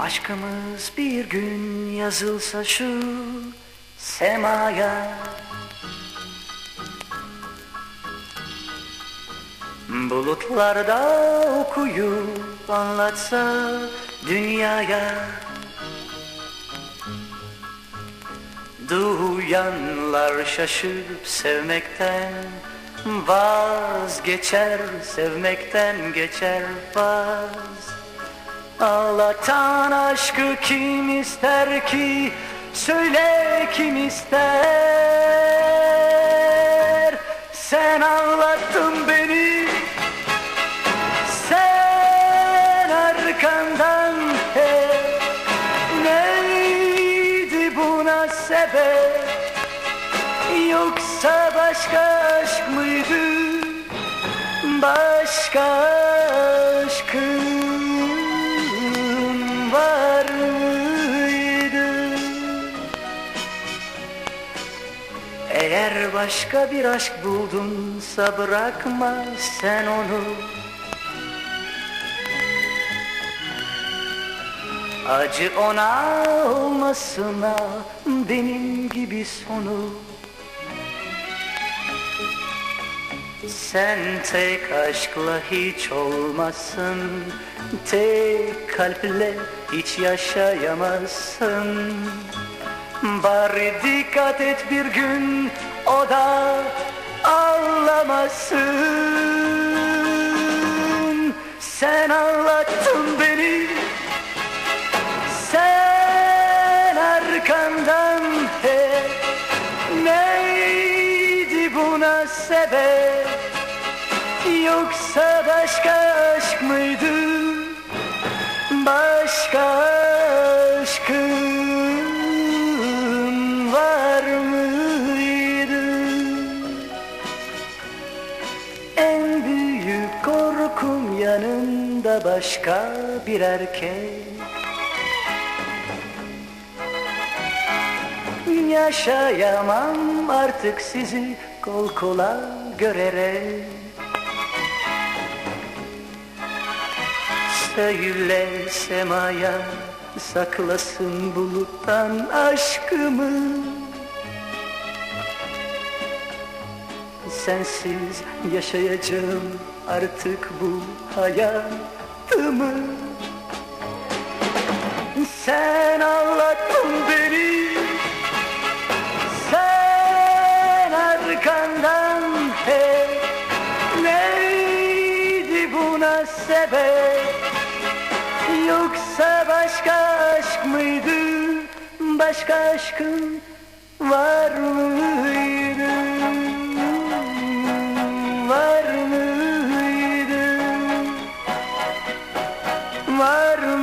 Aşkımız bir gün yazılsa şu semaya. Bulutlarda okuyup anlatsa dünyaya. Duyanlar şaşırıp sevmekten Vazgeçer sevmekten geçer vaz Ağlatan aşkı kim ister ki? Söyle kim ister? Sen ağlattın beni. Sen arkandan hep Neydi buna sebep? Yoksa başka aşk mıydı? Başka aşkın Eğer başka bir aşk buldunsa bırakma sen onu. Acı ona olmasına benim gibi sonu. Sen tek aşkla hiç olmasın Tek kalple hiç yaşayamazsın Bari dikkat et bir gün o da ağlamasın Sen anlattın beni Sen arkandan hep Neydi buna sebep? Yoksa başka aşk mıydı? Başka En büyük korkum yanında başka bir erkek. Yaşayamam artık sizi kol kola görerek. Söyle semaya saklasın buluttan aşkımı Sensiz yaşayacağım artık bu hayatımı. Sen ağlattın beni Sen arkandan hep. Neydi buna sebep? Yoksa başka aşk mıydı? Başka aşkın var var?